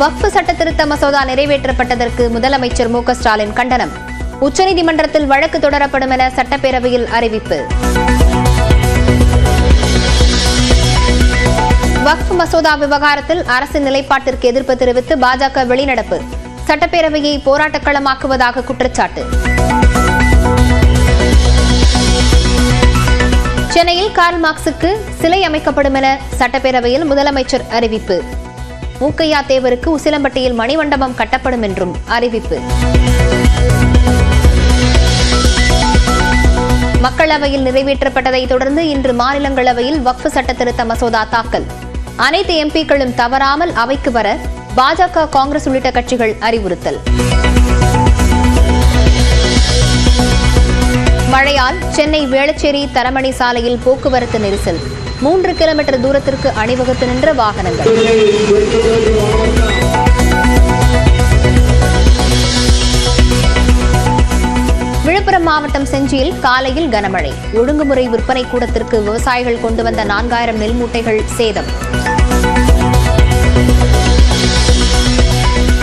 வக்ஃபு சட்ட திருத்த மசோதா நிறைவேற்றப்பட்டதற்கு முதலமைச்சர் மு ஸ்டாலின் கண்டனம். உச்சநீதிமன்றத்தில் வழக்கு தொடரப்படும் என சட்டப்பேரவையில் அறிவிப்பு. வக்ஃப் மசோதா விவகாரத்தில் அரசின் நிலைப்பாட்டிற்கு எதிர்ப்பு தெரிவித்து பாஜக வெளிநடப்பு. சட்டப்பேரவையை போராட்டக்களமாக்குவதாக குற்றச்சாட்டு. சென்னையில் கார்ல் மார்க்சுக்கு சிலை அமைக்கப்படும் என சட்டப்பேரவையில் முதலமைச்சர் அறிவிப்பு. மூக்கையா தேவருக்கு உசிலம்பட்டியில் மணிமண்டபம் கட்டப்படும் என்றும் அறிவிப்பு. மக்களவையில் நிறைவேற்றப்பட்டதை தொடர்ந்து இன்று மாநிலங்களவையில் வக்ஃபு சட்ட திருத்த மசோதா தாக்கல். அனைத்து எம்பிக்களும் தவறாமல் அவைக்கு வர பாஜக காங்கிரஸ் உள்ளிட்ட கட்சிகள் அறிவுறுத்தல். மழையால் சென்னை வேளச்சேரி தரமணி சாலையில் போக்குவரத்து நெரிசல். மூன்று கிலோமீட்டர் தூரத்திற்கு அணிவகுத்து நின்ற வாகனங்கள். விழுப்புரம் மாவட்டம் செஞ்சியில் காலையில் கனமழை. ஒழுங்குமுறை விற்பனை கூடத்திற்கு விவசாயிகள் கொண்டு வந்த நான்காயிரம் நெல் மூட்டைகள் சேதம்.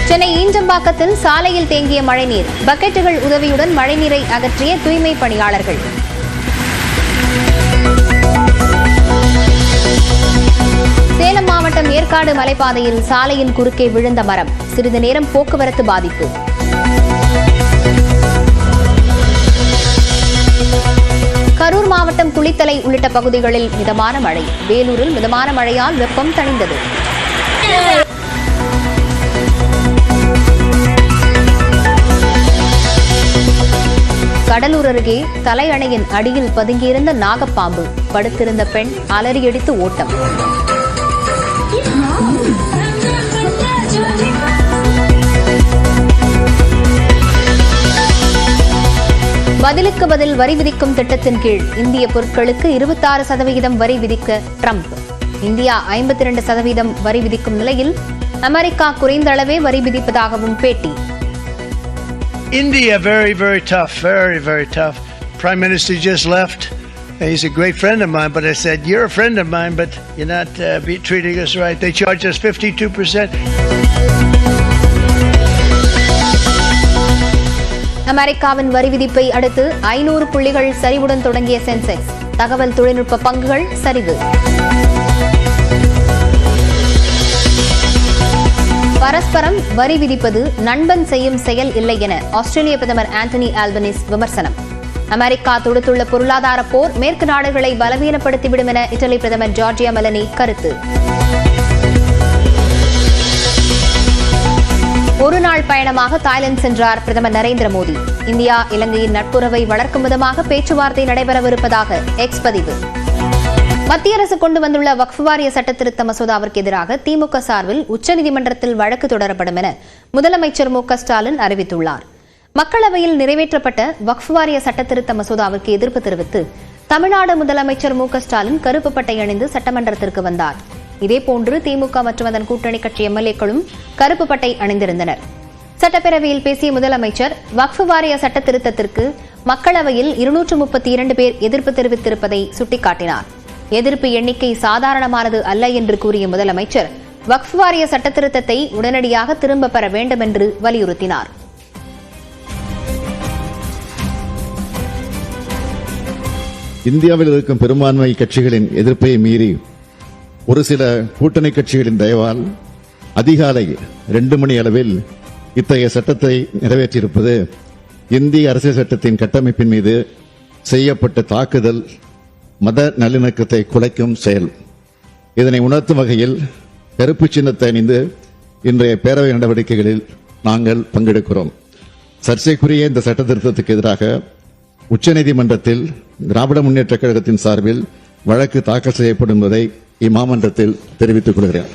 சென்னை ஈஞ்சம்பாக்கத்தில் சாலையில் தேங்கிய மழைநீர். பக்கெட்டுகள் உதவியுடன் மழைநீரை அகற்றிய தூய்மை பணியாளர்கள். சேலம் மாவட்டம் ஏற்காடு மலைப்பாதையில் சாலையின் குறுக்கே விழுந்த மரம். சிறிது நேரம் போக்குவரத்து பாதிப்பு. கரூர் மாவட்டம் குளித்தலை உள்ளிட்ட பகுதிகளில் மிதமான மழை. வேலூரில் மிதமான மழையால் வெப்பம் தணிந்தது. கடலூர் அருகே தலையணையின் அடியில் பதுங்கியிருந்த நாகப்பாம்பு. படுத்திருந்த பெண் அலறியடித்து ஓட்டம். பதிலுக்கு பதில் வரி விதிக்கும் திட்டத்தின் கீழ் இந்திய பொருட்களுக்கு இருபத்தாறு சதவிகிதம் வரி விதிக்க ட்ரம்ப் இந்தியா ஐம்பத்தி இரண்டு சதவீதம் வரி விதிக்கும் நிலையில் அமெரிக்கா குறைந்த அளவே வரி விதிப்பதாகவும் பேட்டி India, very, very tough, very, very tough. Prime Minister just left. He's a great friend of mine, but I said, You're a friend of mine, but you're not uh, be treating us right. They charge us 52%. அமெரிக்காவின் வரி விதிப்பை அடுத்து ஐநூறு புள்ளிகள் சரிவுடன் தொடங்கிய Sensex. தகவல் தொழில்நுட்ப பங்குகள் சரிவு. பரஸ்பரம் வரி விதிப்பது நண்பன் செய்யும் செயல் இல்லை என ஆஸ்திரேலிய பிரதமர் ஆண்டனி ஆல்பனிஸ் விமர்சனம். அமெரிக்கா தொடுத்துள்ள பொருளாதார போர் மேற்கு நாடுகளை பலவீனப்படுத்திவிடும் என இட்டலி பிரதமர் ஜார்ஜியா மெலனி கருத்து. ஒரு நாள் பயணமாக தாய்லாந்து சென்றார் பிரதமர் நரேந்திர மோடி. இந்தியா இலங்கையின் நட்புறவை வளர்க்கும் விதமாக பேச்சுவார்த்தை நடைபெறவிருப்பதாக எக்ஸ் பதிவு. மத்திய அரசு கொண்டு வந்துள்ள வக்ஃப் வாரிய சட்டத்திருத்த மசோதாவிற்கு எதிராக திமுக சார்பில் உச்சநீதிமன்றத்தில் வழக்கு தொடரப்படும் என முதலமைச்சர் மு ஸ்டாலின் அறிவித்துள்ளார். மக்களவையில் நிறைவேற்றப்பட்ட வக்ஃப் வாரிய சட்டத்திருத்த மசோதாவிற்கு எதிர்ப்பு தெரிவித்து தமிழ்நாடு முதலமைச்சர் மு ஸ்டாலின் கருப்பு பட்டை அணிந்து சட்டமன்றத்திற்கு வந்தார். இதேபோன்று திமுக மற்றும் அதன் கூட்டணி கட்சி எம்எல்ஏக்களும் கருப்பு பட்டை அணிந்திருந்தனர். சட்டப்பேரவையில் பேசிய முதலமைச்சர் வக்ஃபு வாரிய சட்ட திருத்தத்திற்கு மக்களவையில் இருநூற்று முப்பத்தி இரண்டு பேர் எதிர்ப்பு தெரிவித்திருப்பதை சுட்டிக்காட்டினார். எதிர்ப்பு எண்ணிக்கை சாதாரணமானது அல்ல என்று கூறிய முதலமைச்சர் வக்ஃப் வாரிய சட்ட திருத்தத்தை உடனடியாக திரும்ப பெற வேண்டும் என்று வலியுறுத்தினார். இந்தியாவில் இருக்கும் பெரும்பான்மை கட்சிகளின் எதிர்ப்பை மீறி ஒரு சில கூட்டணி கட்சிகளின் தயவால் அதிகாலை ரெண்டு மணி அளவில் இத்தகைய சட்டத்தை நிறைவேற்றியிருப்பது இந்திய அரசியல் சட்டத்தின் கட்டமைப்பின் மீது செய்யப்பட்ட தாக்குதல் மத நல்லிணக்கத்தை குலைக்கும் செயல். இதனை உணர்த்தும் வகையில் கருப்பு சின்னத்தை அணிந்து இன்றைய பேரவை நடவடிக்கைகளில் நாங்கள் பங்கெடுக்கிறோம். சர்ச்சைக்குரிய இந்த சட்ட திருத்தத்துக்கு எதிராக உச்சநீதிமன்றத்தில் திராவிட முன்னேற்ற கழகத்தின் சார்பில் வழக்கு தாக்கல் செய்யப்படும் என்பதை இம்மாமன்றத்தில் தெரிவித்துக் கொள்கிறேன்.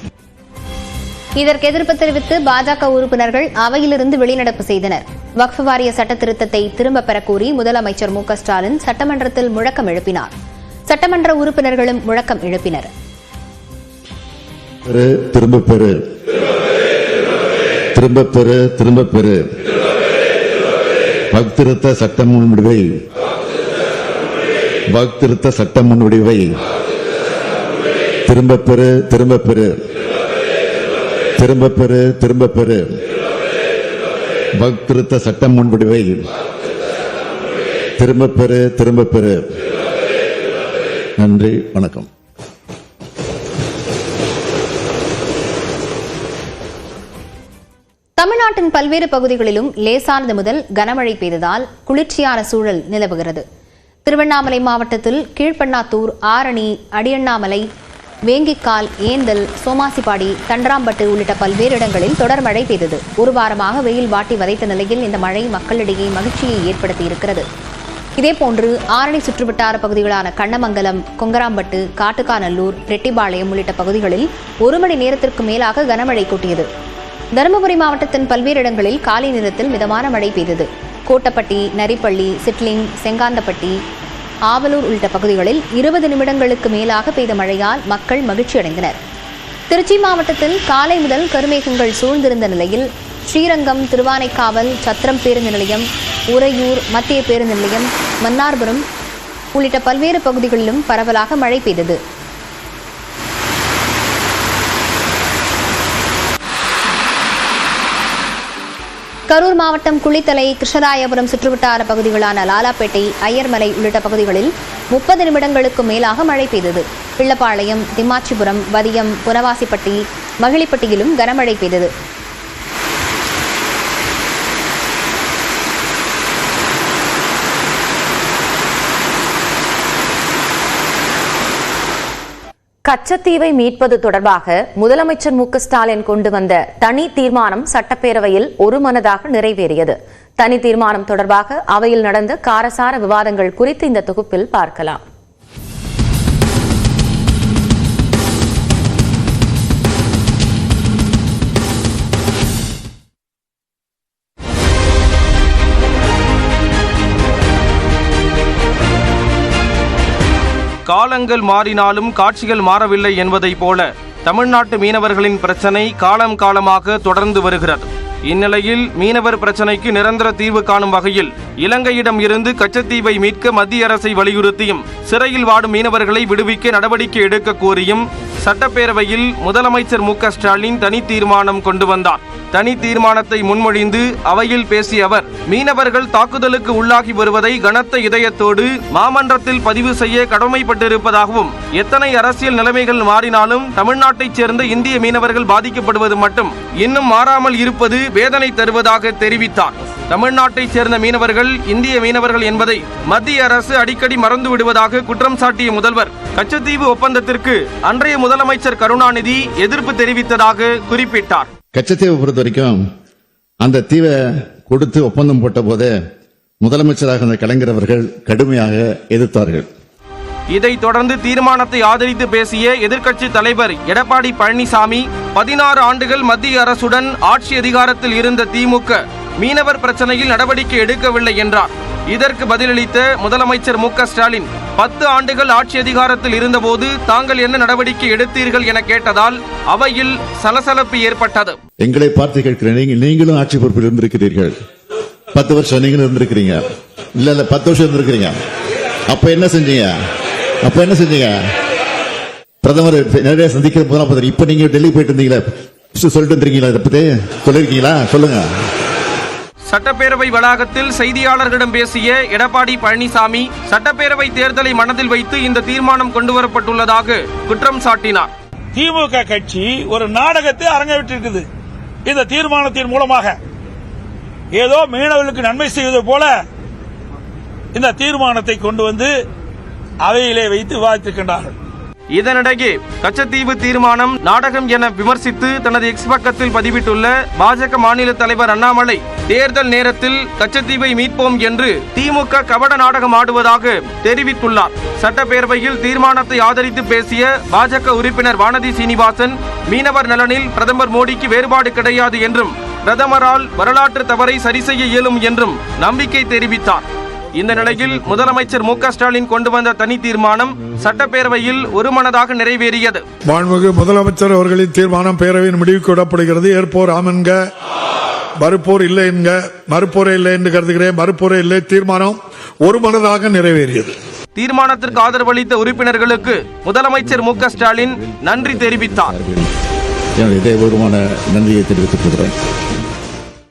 இதற்கு எதிர்ப்பு தெரிவித்து பாஜக உறுப்பினர்கள் அவையிலிருந்து வெளிநடப்பு செய்தனர். வக்ஃப் வாரிய சட்ட திருத்தத்தை திரும்ப பெறக் கோரி முதலமைச்சர் மு ஸ்டாலின் சட்டமன்றத்தில் முழக்கம் எழுப்பினார். சட்டமன்ற உறுப்பினர்களும் முழக்கம் எழுப்பினர். திரும்ப பெறு. திரும்ப பெறு திரும்ப பெறு. வக்திருத்த சட்ட முன்வடிவை வக்திருத்த சட்ட முன்வடிவை திரும்ப பெறு திரும்ப பெறு. திரும்ப பெறு திரும்ப பெறு. பக்திருத்த சட்டம் முன்வடிவை. திரும்ப பெறு திரும்ப பெறு. நன்றி வணக்கம். தமிழ்நாட்டின் பல்வேறு பகுதிகளிலும் லேசானது முதல் கனமழை பெய்ததால் குளிர்ச்சியான சூழல் நிலவுகிறது. திருவண்ணாமலை மாவட்டத்தில் கீழ்பண்ணாத்தூர் ஆரணி அடியண்ணாமலை வேங்கிக்கால் ஏந்தல் சோமாசிப்பாடி தண்டராம்பட்டு உள்ளிட்ட பல்வேறு இடங்களில் தொடர் மழை பெய்தது. ஒரு வாரமாக வெயில் வாட்டி வதைத்த நிலையில் இந்த மழை மக்களிடையே மகிழ்ச்சியை ஏற்படுத்தியிருக்கிறது இதேபோன்று ஆரணி சுற்றுவட்டார பகுதிகளான கண்ணமங்கலம் கொங்கராம்பட்டு காட்டுக்காநல்லூர் ரெட்டிபாளையம் உள்ளிட்ட பகுதிகளில் ஒரு மணி நேரத்திற்கு மேலாக கனமழை கொட்டியது. தருமபுரி மாவட்டத்தின் பல்வேறு இடங்களில் காலை நேரத்தில் மிதமான மழை பெய்தது. கோட்டப்பட்டி நரிப்பள்ளி சிட்லிங் செங்காந்தப்பட்டி ஆவலூர் உள்ளிட்ட பகுதிகளில் இருபது நிமிடங்களுக்கு மேலாக பெய்த மழையால் மக்கள் மகிழ்ச்சியடைந்தனர் திருச்சி மாவட்டத்தில் காலை முதல் கருமேகங்கள் சூழ்ந்திருந்த நிலையில் ஸ்ரீரங்கம் திருவானைக்காவல் சத்திரம் பேருந்து நிலையம் உறையூர் மத்திய பேருந்து நிலையம் மன்னார்புரம் உள்ளிட்ட பல்வேறு பகுதிகளிலும் பரவலாக மழை பெய்தது. கரூர் மாவட்டம் குளித்தலை கிருஷ்ணராயபுரம் சுற்றுவட்டார பகுதிகளான லாலாப்பேட்டை ஐயர்மலை உள்ளிட்ட பகுதிகளில் முப்பது நிமிடங்களுக்கு மேலாக மழை பெய்தது. பிள்ளப்பாளையம் திம்மாச்சிபுரம் வதியம் புனவாசிப்பட்டி மகிழிப்பட்டியிலும் கனமழை பெய்தது. கச்சத்தீவை மீட்பது தொடர்பாக முதலமைச்சர் மு ஸ்டாலின் கொண்டு வந்த தனி தீர்மானம் சட்டப்பேரவையில் ஒருமனதாக நிறைவேறியது. தனி தீர்மானம் தொடர்பாக அவையில் நடந்த காரசார விவாதங்கள் குறித்து இந்த தொகுப்பில் பார்க்கலாம். காலங்கள் மாறினாலும் காட்சிகள் மாறவில்லை என்பதைப் போல தமிழ்நாட்டு மீனவர்களின் பிரச்சினை காலம் காலமாக தொடர்ந்து வருகிறது. இந்நிலையில் மீனவர் பிரச்சனைக்கு நிரந்தர தீர்வு காணும் வகையில் இலங்கையிடம் இருந்து கச்சத்தீவை மீட்க மத்திய அரசை வலியுறுத்தியும் சிறையில் வாடும் மீனவர்களை விடுவிக்க நடவடிக்கை எடுக்க கோரியும் சட்டப்பேரவையில் முதலமைச்சர் மு க ஸ்டாலின் தனி தீர்மானம் கொண்டு வந்தார். தனி தீர்மானத்தை முன்மொழிந்து அவையில் பேசிய அவர் மீனவர்கள் தாக்குதலுக்கு உள்ளாகி வருவதை கனத்த இதயத்தோடு மாமன்றத்தில் பதிவு செய்ய கடமைப்பட்டிருப்பதாகவும் எத்தனை அரசியல் நிலைமைகள் மாறினாலும் தமிழ்நாட்டைச் சேர்ந்த இந்திய மீனவர்கள் பாதிக்கப்படுவது மட்டும் இன்னும் மாறாமல் இருப்பது வேதனை தருவதாக தெரிவித்தார். தமிழ்நாட்டைச் சேர்ந்த மீனவர்கள் இந்திய மீனவர்கள் என்பதை மத்திய அரசு அடிக்கடி மறந்து விடுவதாக குற்றம் சாட்டிய முதல்வர் கச்சத்தீவு ஒப்பந்தத்திற்கு அன்றைய முதலமைச்சர் கருணாநிதி எதிர்ப்பு தெரிவித்ததாக குறிப்பிட்டார். கச்சத்தீவை பொறுத்த வரைக்கும் அந்த தீவை கொடுத்து ஒப்பந்தம் போட்ட போதே முதலமைச்சராக இருந்த கலைஞர் அவர்கள் கடுமையாக எதிர்த்தார்கள். இதைத் தொடர்ந்து தீர்மானத்தை ஆதரித்து பேசிய எதிர்க்கட்சி தலைவர் எடப்பாடி பழனிசாமி பதினாறு ஆண்டுகள் மத்திய அரசுடன் ஆட்சி அதிகாரத்தில் இருந்த திமுக மீனவர் பிரச்சனையில் நடவடிக்கை எடுக்கவில்லை என்றார். இதற்கு பதிலளித்த முதலமைச்சர் மு ஸ்டாலின் பத்து ஆண்டுகள் ஆட்சி அதிகாரத்தில் இருந்தபோது தாங்கள் என்ன நடவடிக்கை எடுத்தீர்கள் என கேட்டதால் அவையில் சலசலப்பு ஏற்பட்டது. எங்களை பார்த்து கேட்கிறேன். நீங்களும் ஆட்சி பொறுப்பில் இருந்திருக்கிறீர்கள். பத்து வருஷம் நீங்களும் இருந்திருக்கிறீங்க. இல்ல இல்ல பத்து வருஷம் இருந்திருக்கிறீங்க. அப்ப என்ன செஞ்சீங்க? அப்ப என்ன செஞ்சீங்க? பிரதமர் நிறைய சந்திக்கிற போதெல்லாம் பார்த்தாரு. இப்ப நீங்க டெல்லி போயிட்டு இருந்தீங்களே. சொல்லிட்டு இருந்தீங்களா இதை பத்தி சொல்லிருக்கீங்களா? சொல்லுங்க. சட்டப்பேரவை வளாகத்தில் செய்தியாளர்களிடம் பேசிய எடப்பாடி பழனிசாமி சட்டப்பேரவை தேர்தலை மனதில் வைத்து இந்த தீர்மானம் கொண்டுவரப்பட்டுள்ளதாக குற்றம் சாட்டினார். திமுக கட்சி ஒரு நாடகத்தை அரங்கேற்றிருக்குது. இந்த தீர்மானத்தின் மூலமாக. ஏதோ மீனவர்களுக்கு நன்மை செய்வது போல இந்த தீர்மானத்தை கொண்டு வந்து அவையிலே வைத்து விவாதித்திருக்கின்றார்கள். இதனிடையே கச்சத்தீவு தீர்மானம் நாடகம் என விமர்சித்து தனது எக்ஸ் பக்கத்தில் பதிவிட்டுள்ள பாஜக மாநில தலைவர் அண்ணாமலை தேர்தல் நேரத்தில் கச்சத்தீவை மீட்போம் என்று திமுக கபட நாடகம் ஆடுவதாக தெரிவித்துள்ளார். சட்டப்பேரவையில் தீர்மானத்தை ஆதரித்து பேசிய பாஜக உறுப்பினர் வானதி சீனிவாசன் மீனவர் நலனில் பிரதமர் மோடிக்கு வேறுபாடு கிடையாது என்றும் பிரதமரால் வரலாற்று தவறை சரி செய்ய இயலும் என்றும் நம்பிக்கை தெரிவித்தார். இந்த நிலையில் முதலமைச்சர் மு க ஸ்டாலின் கொண்டு வந்த தனி தீர்மானம் சட்டப்பேரவையில் ஒருமனதாக நிறைவேறியது. மாண்புமிகு முதலமைச்சர் அவர்களின் தீர்மானம் பேரவையின் முடிவுக்கு விடப்படுகிறது. ஏற்போர் ஆமென்க மறுப்போர் இல்லை என்க மறுப்போரே இல்லை என்று கருதுகிறேன். மறுப்போரே இல்லை தீர்மானம் ஒரு மனதாக நிறைவேறியது. தீர்மானத்திற்கு ஆதரவளித்த உறுப்பினர்களுக்கு முதலமைச்சர் மு க ஸ்டாலின் நன்றி தெரிவித்தார். இதயபூர்வமான நன்றியை தெரிவித்துக் கொள்கிறேன்.